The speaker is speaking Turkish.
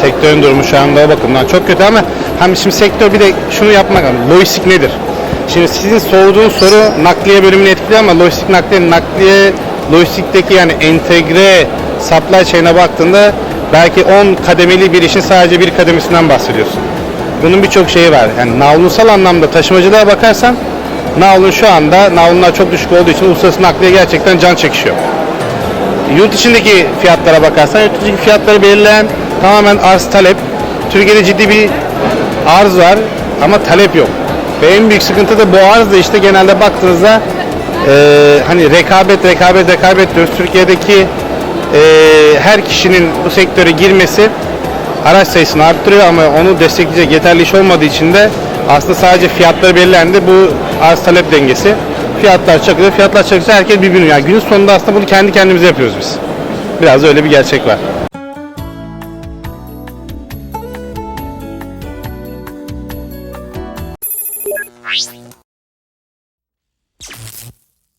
Sektörün durumu şu anda o bakımdan çok kötü ama hem şimdi sektör bir de şunu yapmak lazım. Lojistik nedir? Şimdi sizin sorduğunuz soru nakliye bölümünü etkiliyor ama lojistik nakliye, nakliye lojistikteki yani entegre supply chain'e baktığında belki 10 kademeli bir işin sadece bir kademesinden bahsediyorsun. Bunun birçok şeyi var. Yani navlusal anlamda taşımacılığa bakarsan navlun şu anda navlunlar çok düşük olduğu için uluslararası nakliye gerçekten can çekişiyor. Yurt içindeki fiyatlara bakarsan yurt içindeki fiyatları belirleyen tamamen arz talep. Türkiye'de ciddi bir arz var ama talep yok. Ve en büyük sıkıntı da bu arz da işte genelde baktığınızda eee, hani rekabet rekabet rekabet diyoruz. Türkiye'deki eee, her kişinin bu sektöre girmesi araç sayısını arttırıyor ama onu destekleyecek yeterli iş olmadığı için de aslında sadece fiyatları belirlendi. Bu arz talep dengesi. Fiyatlar çakılıyor. Fiyatlar çakılırsa herkes birbirini. Yani günün sonunda aslında bunu kendi kendimize yapıyoruz biz. Biraz öyle bir gerçek var. Bye.